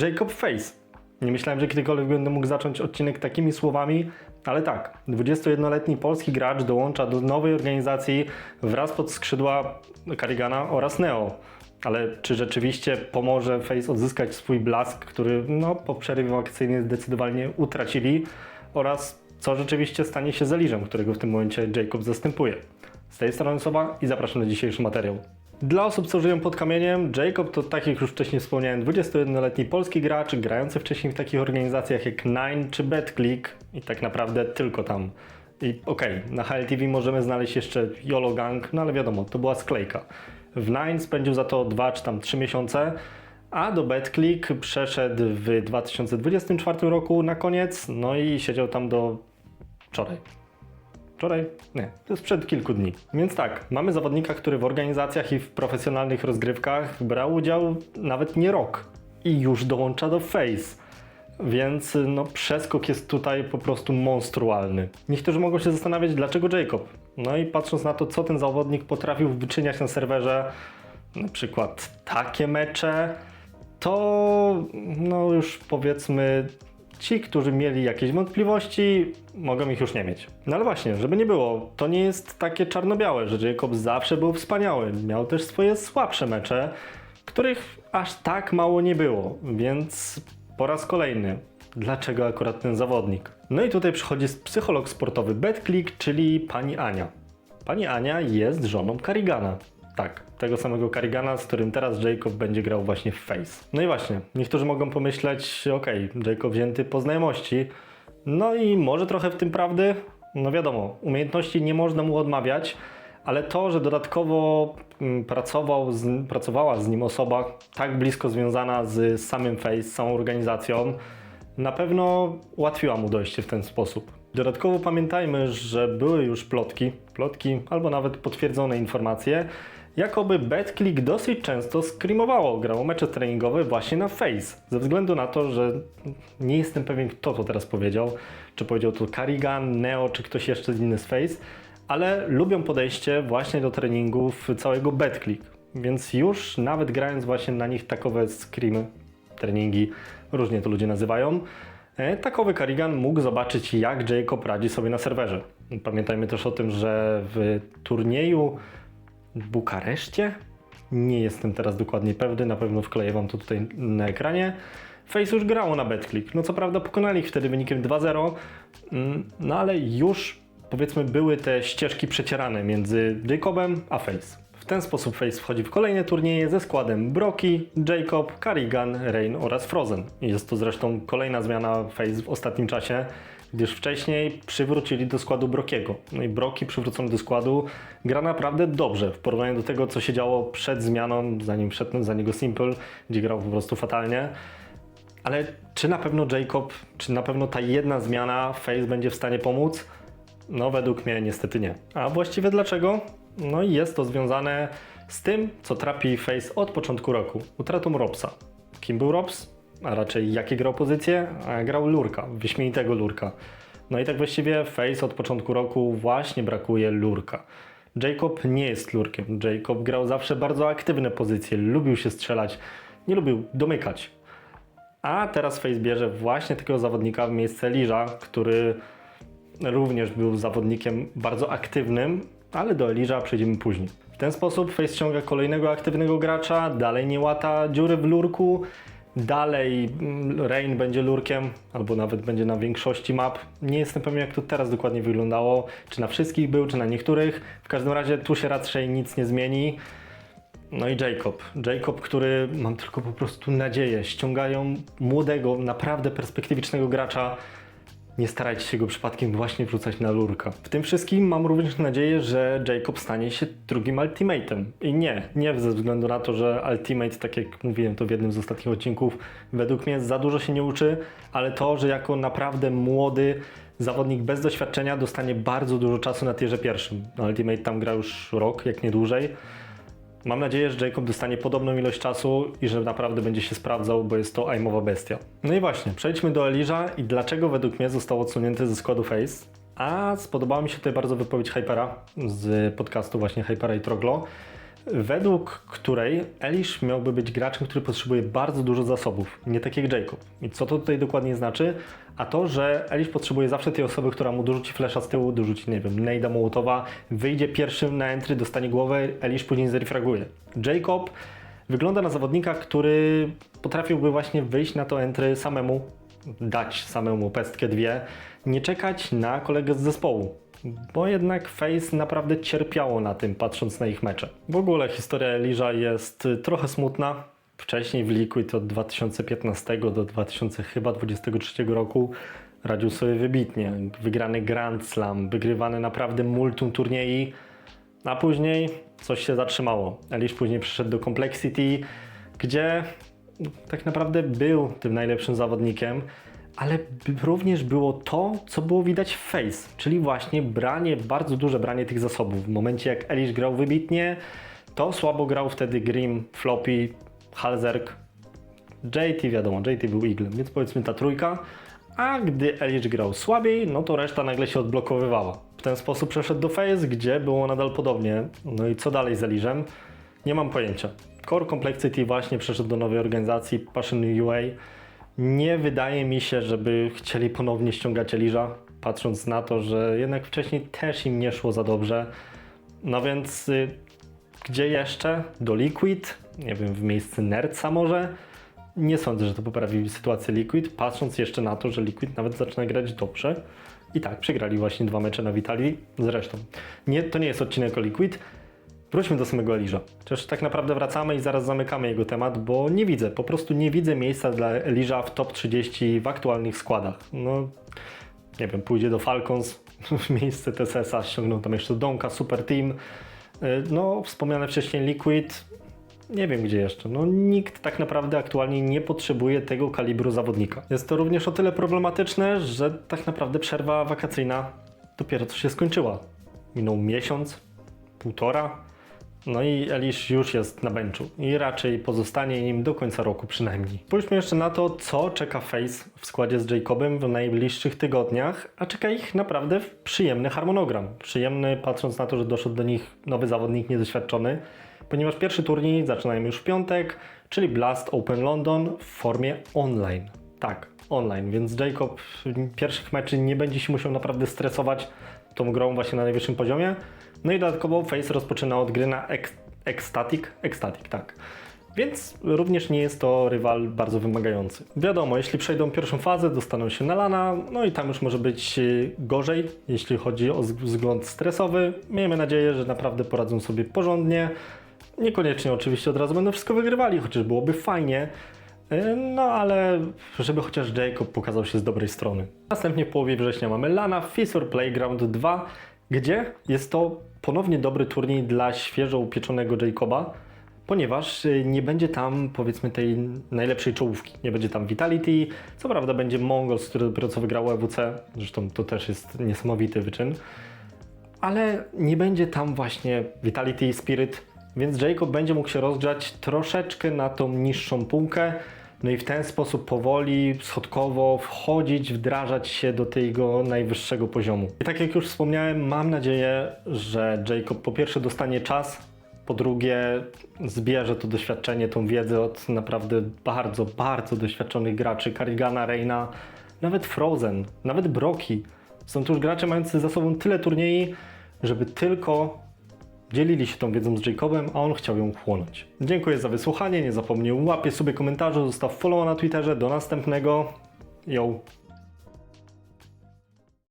Jacob Face. Nie myślałem, że kiedykolwiek będę mógł zacząć odcinek takimi słowami, ale tak, 21-letni polski gracz dołącza do nowej organizacji wraz pod skrzydła Karigana oraz Neo. Ale czy rzeczywiście pomoże Face odzyskać swój blask, który no, po przerwie wakacyjnej zdecydowanie utracili oraz co rzeczywiście stanie się z Eliżem, którego w tym momencie Jacob zastępuje. Z tej strony Soba i zapraszam na dzisiejszy materiał. Dla osób, co żyją pod kamieniem, Jacob to, tak jak już wcześniej wspomniałem, 21-letni polski gracz, grający wcześniej w takich organizacjach jak Nine czy BetClick i tak naprawdę tylko tam. I okej, na HLTV możemy znaleźć jeszcze YOLO Gang, no ale wiadomo, to była sklejka. W Nine spędził za to 2 czy tam 3 miesiące, a do BetClick przeszedł w 2024 roku na koniec, no i siedział tam do wczoraj. Wczoraj? Nie, to jest przed kilku dni. Więc tak, mamy zawodnika, który w organizacjach i w profesjonalnych rozgrywkach brał udział nawet nie rok i już dołącza do Face. Więc no, przeskok jest tutaj po prostu monstrualny. Niektórzy mogą się zastanawiać, dlaczego Jacob. No i patrząc na to, co ten zawodnik potrafił wyczyniać na serwerze, na przykład takie mecze, to no już powiedzmy ci, którzy mieli jakieś wątpliwości, mogą ich już nie mieć. No ale właśnie, żeby nie było, to nie jest takie czarno-białe, że Jacob zawsze był wspaniały. Miał też swoje słabsze mecze, których aż tak mało nie było, więc po raz kolejny, dlaczego akurat ten zawodnik? No i tutaj przychodzi psycholog sportowy BetClick, czyli pani Ania. Pani Ania jest żoną Karigana. Tak, tego samego Karigana, z którym teraz Jacob będzie grał właśnie w Face. No i właśnie, niektórzy mogą pomyśleć, okej, Jacob wzięty po znajomości, no i może trochę w tym prawdy, no wiadomo, umiejętności nie można mu odmawiać, ale to, że dodatkowo mm, pracował z, pracowała z nim osoba tak blisko związana z samym Face, z samą organizacją, na pewno ułatwiła mu dojście w ten sposób. Dodatkowo pamiętajmy, że były już plotki, plotki albo nawet potwierdzone informacje, jakoby BetClick dosyć często screamowało, grało mecze treningowe właśnie na Face. Ze względu na to, że nie jestem pewien kto to teraz powiedział, czy powiedział to Carrigan, Neo, czy ktoś jeszcze inny z Face, ale lubią podejście właśnie do treningów całego BetClick. Więc już nawet grając właśnie na nich takowe screamy, treningi, różnie to ludzie nazywają, e, takowy Carrigan mógł zobaczyć jak Jacob radzi sobie na serwerze. Pamiętajmy też o tym, że w turnieju Bukareszcie, nie jestem teraz dokładnie pewny, na pewno wkleję Wam to tutaj na ekranie, Face już grało na BetClick. No co prawda pokonali ich wtedy wynikiem 2-0, mm, no ale już powiedzmy były te ścieżki przecierane między Jacobem a Face. W ten sposób Face wchodzi w kolejne turnieje ze składem Broki, Jacob, Carrigan, Rain oraz Frozen. Jest to zresztą kolejna zmiana Face w ostatnim czasie, gdyż wcześniej przywrócili do składu Brokiego. No i Broki przywrócony do składu gra naprawdę dobrze w porównaniu do tego, co się działo przed zmianą, zanim wszedł za niego Simple, gdzie grał po prostu fatalnie. Ale czy na pewno Jacob, czy na pewno ta jedna zmiana Face będzie w stanie pomóc? No według mnie niestety nie. A właściwie dlaczego? No i jest to związane z tym, co trapi Face od początku roku. Utratą Robsa. Kim był Robs? A raczej jakie grał pozycje? A grał Lurka, wyśmienitego Lurka. No i tak właściwie Face od początku roku właśnie brakuje Lurka. Jacob nie jest Lurkiem. Jacob grał zawsze bardzo aktywne pozycje, lubił się strzelać, nie lubił domykać. A teraz Face bierze właśnie takiego zawodnika w miejsce Liża, który również był zawodnikiem bardzo aktywnym, ale do Eliża przejdziemy później. W ten sposób Face ściąga kolejnego aktywnego gracza, dalej nie łata dziury w lurku, dalej mm, Rain będzie lurkiem, albo nawet będzie na większości map. Nie jestem pewien jak to teraz dokładnie wyglądało, czy na wszystkich był, czy na niektórych. W każdym razie tu się raczej nic nie zmieni. No i Jacob. Jacob, który mam tylko po prostu nadzieję, ściągają młodego, naprawdę perspektywicznego gracza. Nie starajcie się go przypadkiem właśnie wrzucać na lurka. W tym wszystkim mam również nadzieję, że Jacob stanie się drugim ultimatem. I nie, nie ze względu na to, że ultimate, tak jak mówiłem to w jednym z ostatnich odcinków, według mnie za dużo się nie uczy, ale to, że jako naprawdę młody zawodnik bez doświadczenia dostanie bardzo dużo czasu na tierze pierwszym. Ultimate tam gra już rok, jak nie dłużej. Mam nadzieję, że Jacob dostanie podobną ilość czasu i że naprawdę będzie się sprawdzał, bo jest to aimowa bestia. No i właśnie, przejdźmy do Eliża i dlaczego według mnie został odsunięty ze składu Face. A spodobała mi się tutaj bardzo wypowiedź Hypera z podcastu właśnie Hypera i Troglo, według której Elish miałby być graczem, który potrzebuje bardzo dużo zasobów, nie tak jak Jacob. I co to tutaj dokładnie znaczy? A to, że Elish potrzebuje zawsze tej osoby, która mu dorzuci flesza z tyłu, dorzuci, nie wiem, Nejda Mołotowa, wyjdzie pierwszym na entry, dostanie głowę, Elish później zrefraguje. Jacob wygląda na zawodnika, który potrafiłby właśnie wyjść na to entry samemu, dać samemu pestkę dwie, nie czekać na kolegę z zespołu. Bo jednak Face naprawdę cierpiało na tym, patrząc na ich mecze. W ogóle historia Eliża jest y, trochę smutna. Wcześniej w Liquid od 2015 do 2023 roku radził sobie wybitnie. Wygrany Grand Slam, wygrywane naprawdę multum turniej, a później coś się zatrzymało. Elisz później przyszedł do Complexity, gdzie tak naprawdę był tym najlepszym zawodnikiem, ale również było to, co było widać w Face, czyli właśnie branie, bardzo duże branie tych zasobów. W momencie jak Elish grał wybitnie, to słabo grał wtedy Grim, Floppy, Halzerk, JT wiadomo, JT był Eaglem, więc powiedzmy ta trójka. A gdy Elish grał słabiej, no to reszta nagle się odblokowywała. W ten sposób przeszedł do Face, gdzie było nadal podobnie. No i co dalej z Eliszem? Nie mam pojęcia. Core Complexity właśnie przeszedł do nowej organizacji, Passion UA. Nie wydaje mi się, żeby chcieli ponownie ściągać Eliża, patrząc na to, że jednak wcześniej też im nie szło za dobrze. No więc y, gdzie jeszcze? Do Liquid? Nie wiem, w miejsce Nerdsa może? Nie sądzę, że to poprawi sytuację Liquid, patrząc jeszcze na to, że Liquid nawet zaczyna grać dobrze. I tak, przegrali właśnie dwa mecze na Vitali. Zresztą, nie, to nie jest odcinek o Liquid. Wróćmy do samego Eliża. Chociaż tak naprawdę wracamy i zaraz zamykamy jego temat, bo nie widzę, po prostu nie widzę miejsca dla Eliża w top 30 w aktualnych składach. No, nie wiem, pójdzie do Falcons w miejsce TSS-a, ściągną tam jeszcze Donka, Super Team. Y, No, wspomniane wcześniej Liquid, nie wiem gdzie jeszcze. No, nikt tak naprawdę aktualnie nie potrzebuje tego kalibru zawodnika. Jest to również o tyle problematyczne, że tak naprawdę przerwa wakacyjna dopiero co się skończyła. Minął miesiąc, półtora. No i Elish już jest na benchu i raczej pozostanie nim do końca roku przynajmniej. Spójrzmy jeszcze na to, co czeka Face w składzie z Jacobem w najbliższych tygodniach, a czeka ich naprawdę przyjemny harmonogram. Przyjemny patrząc na to, że doszedł do nich nowy zawodnik niedoświadczony, ponieważ pierwszy turniej zaczynają już w piątek, czyli Blast Open London w formie online. Tak, online, więc Jacob pierwszych meczy nie będzie się musiał naprawdę stresować tą grą właśnie na najwyższym poziomie. No i dodatkowo Face rozpoczyna od gry na Ecstatic, Ecstatic, tak. Więc również nie jest to rywal bardzo wymagający. Wiadomo, jeśli przejdą pierwszą fazę, dostaną się na lana, no i tam już może być y, gorzej, jeśli chodzi o wzgląd stresowy. Miejmy nadzieję, że naprawdę poradzą sobie porządnie. Niekoniecznie oczywiście od razu będą wszystko wygrywali, chociaż byłoby fajnie. Y, No ale żeby chociaż Jacob pokazał się z dobrej strony. Następnie w połowie września mamy Lana Fissure Playground 2, gdzie? Jest to ponownie dobry turniej dla świeżo upieczonego Jacoba, ponieważ y, nie będzie tam powiedzmy tej najlepszej czołówki. Nie będzie tam Vitality, co prawda będzie Mongols, który dopiero co wygrał EWC, zresztą to też jest niesamowity wyczyn. Ale nie będzie tam właśnie Vitality i Spirit, więc Jacob będzie mógł się rozgrzać troszeczkę na tą niższą półkę, no i w ten sposób powoli, schodkowo wchodzić, wdrażać się do tego najwyższego poziomu. I tak jak już wspomniałem, mam nadzieję, że Jacob po pierwsze dostanie czas, po drugie zbierze to doświadczenie, tą wiedzę od naprawdę bardzo, bardzo doświadczonych graczy, Karigana, Reina, nawet Frozen, nawet Broki. Są to już gracze mający za sobą tyle turniej, żeby tylko dzielili się tą wiedzą z Jacobem, a on chciał ją chłonąć. Dziękuję za wysłuchanie, nie zapomnij łapie sobie komentarzu, zostaw follow na Twitterze, do następnego. Yo!